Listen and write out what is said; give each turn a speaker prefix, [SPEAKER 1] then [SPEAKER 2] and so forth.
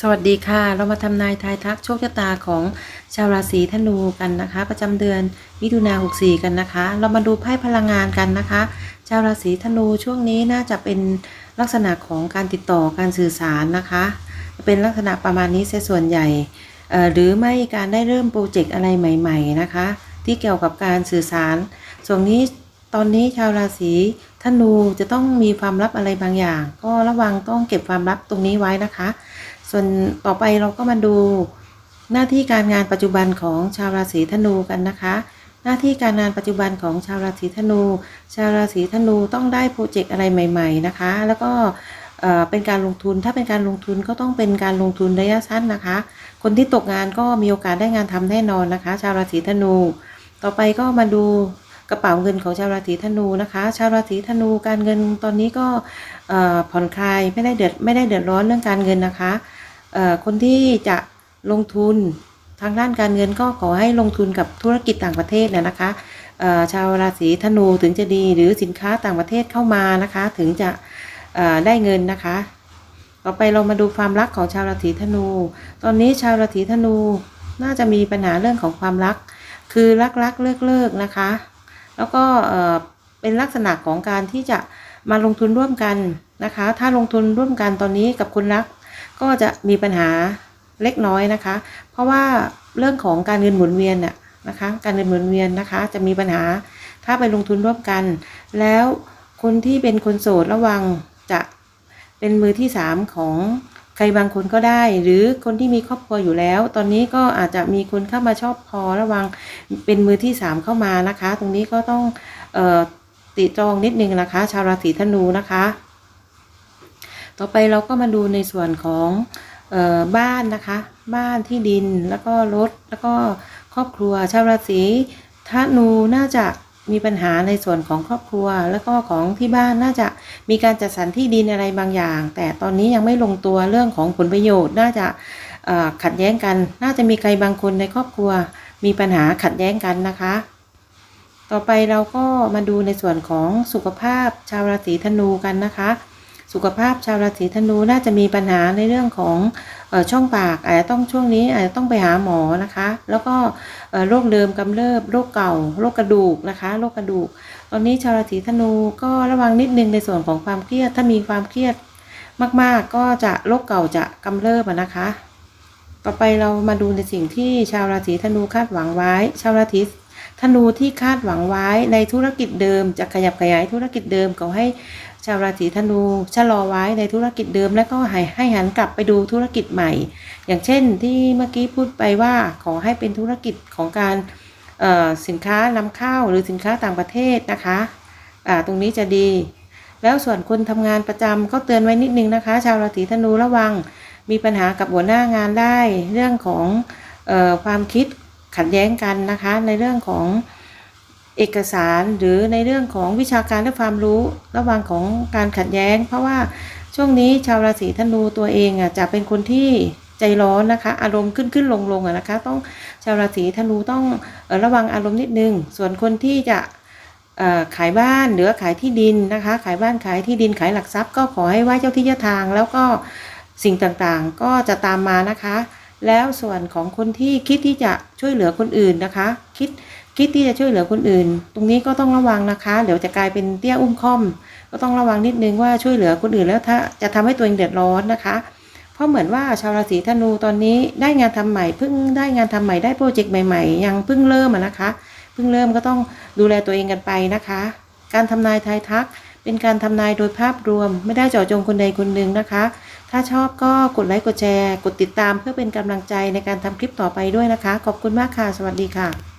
[SPEAKER 1] สวัสดีค่ะ เรามาทำนายทายทักโชคชะตาของชาวราศีธนูกันนะคะ ประจำเดือนมิถุนา64 กันนะคะ เรามาดูไพ่พลังงานกันนะคะ ชาวราศีธนูช่วงนี้น่าจะเป็นลักษณะของการติดต่อการสื่อสารนะคะ เป็นลักษณะประมาณนี้เสียส่วนใหญ่หรือไม่การได้เริ่มโปรเจกต์อะไรใหม่ ๆนะคะ ที่เกี่ยวกับการสื่อสาร ส่วนนี้ตอนนี้ชาวราศีธนูจะต้องมีความลับอะไรบางอย่าง ก็ระวังต้องเก็บความลับตรงนี้ไว้นะคะ ส่วนต่อไปเราก็มาดูหน้าที่การงานปัจจุบันของชาวราศีธนูกันนะคะ หน้าที่การงานปัจจุบันของชาวราศีธนู ชาวราศีธนูต้องได้โปรเจกต์อะไรใหม่ ๆนะคะ แล้วก็เป็นการลงทุนถ้าเป็นการลงทุนก็ต้องเป็นการลงทุนระยะสั้นนะคะ คนที่ตกงานก็มีโอกาสได้งานทำแน่นอนนะคะ ชาวราศีธนู ต่อไปก็มาดูกระเป๋าเงินของชาวราศีธนูนะคะ ชาวราศีธนูการเงินตอนนี้ก็ผ่อนคลายไม่ได้เดือดไม่ได้เดือดร้อนเรื่องการเงินนะคะ คนที่จะลงทุนทางด้านการเงินก็ขอให้ลงทุนกับธุรกิจต่างประเทศเนี่ยนะคะชาวราศีธนูถึงจะดีหรือสินค้าต่างประเทศเข้ามานะคะ ถึงจะได้เงินนะคะ ต่อไปเรามาดูความรักของชาวราศีธนู ตอนนี้ชาวราศีธนูน่าจะมีปัญหาเรื่องของความรัก คือรักรักเลิกเลิกนะคะ แล้วก็เป็นลักษณะของการที่จะมาลงทุนร่วมกันนะคะ ถ้าลงทุนร่วมกันตอนนี้กับคนรัก ก็จะมีปัญหาเล็กน้อยนะคะ เพราะว่าเรื่องของการเงินหมุนเวียนน่ะนะคะ การเงินหมุนเวียนนะคะ จะมีปัญหาถ้าไปลงทุนร่วมกัน แล้วคนที่เป็นคนโสดระวังจะเป็นมือที่สามของใครบางคนก็ได้ หรือคนที่มีครอบครัวอยู่แล้ว ตอนนี้ก็อาจจะมีคนเข้ามาชอบพอระวังเป็นมือที่สามเข้ามานะคะ ตรงนี้ก็ต้องออติจองนิดนึงนะคะ ชาวราศีธนูนะคะ ต่อไปเราก็มาดูในส่วนของออบ้านนะคะ บ้านที่ดินแล้วก็รถแล้วก็ครอบครัวชาวราศีธนูน่าจะมีปัญหาในส่วนของครอบครัว แล้วก็ของที่บ้านน่าจะมีการจัดสรรที่ดินอะไรบางอย่าง แต่ตอนนี้ยังไม่ลงตัวเรื่องของผลประโยชน์น่าจะขัดแย้งกัน น่าจะมีใครบางคนในครอบครัว มีปัญหาขัดแย้งกันนะคะ ต่อไปเราก็มาดูในส่วนของสุขภาพชาวราศีธนูกันนะคะ สุขภาพชาวราศีธนูน่าจะมีปัญหาในเรื่องของออช่องปากอาจจะต้องช่วงนี้อาจจะต้องไปหาหมอนะคะ แล้วก็โรคเดิมกำเริบโรคเก่าโรคกระดูกนะคะโรคกระดูก ตอนนี้ชาวราศีธนูก็ระวังนิดนึงในส่วนของความเครียดถ้ามีความเครียดมากๆ ก็จะโรคเก่าจะกำเริบนะคะ ต่อไปเรามาดูในสิ่งที่ชาวราศีธนูคาดหวังไว้ ชาวราศีธนูที่คาดหวังไว้ในธุรกิจเดิมจะขยับขยายธุรกิจเดิมขอให้ ชาวราศีธนูชะลอไว้ในธุรกิจเดิมแล้วก็ให้ให้หันกลับไปดูธุรกิจใหม่ อย่างเช่นที่เมื่อกี้พูดไปว่าขอให้เป็นธุรกิจของการสินค้านำเข้าหรือสินค้าต่างประเทศนะคะอ่าตรงนี้จะดี แล้วส่วนคนทำงานประจำก็เตือนไว้นิดนึงนะคะ ชาวราศีธนูระวังมีปัญหากับหัวหน้างานได้ เรื่องของออความคิดขัดแย้งกันนะคะ ในเรื่องของ เอกสารหรือในเรื่องของวิชาการและความรู้ระหว่างของการขัดแย้ง เพราะว่าช่วงนี้ชาวราศีธนูตัวเองอะจะเป็นคนที่ใจร้อนนะคะ อารมณ์ขึ้นขึ้นลงลงอะนะคะ ต้องชาวราศีธนูต้องระวังอารมณ์นิดนึง ส่วนคนที่จะขายบ้านหรือขายที่ดินนะคะ ขายบ้านขายที่ดินขายหลักทรัพย์ก็ขอให้ไหว้เจ้าที่เจ้าทาง แล้วก็สิ่งต่างๆก็จะตามมานะคะ แล้วส่วนของคนที่คิดที่จะช่วยเหลือคนอื่นนะคะ คิด คิดที่จะช่วยเหลือคนอื่น ตรงนี้ก็ต้องระวังนะคะ เดี๋ยวจะกลายเป็นเตี้ยอุ้มค่อม ก็ต้องระวังนิดนึงว่าช่วยเหลือคนอื่นแล้วถ้าจะทำให้ตัวเองเดือดร้อนนะคะ เพราะเหมือนว่าชาวราศีธนูตอนนี้ได้งานทำใหม่เพิ่งได้งานทำใหม่ได้โปรเจกต์ใหม่ๆ ยังเพิ่งเริ่มนะคะเพิ่งเริ่มก็ต้องดูแลตัวเองกันไปนะคะ การทำนายทายทักเป็นการทำนายโดยภาพรวม ไม่ได้เจาะจงคนใดคนหนึ่งนะคะ ถ้าชอบก็กดไลค์กดแชร์ กดติดตามเพื่อเป็นกำลังใจในการทำคลิปต่อไปด้วยนะคะ ขอบคุณมากค่ะ สวัสดีค่ะ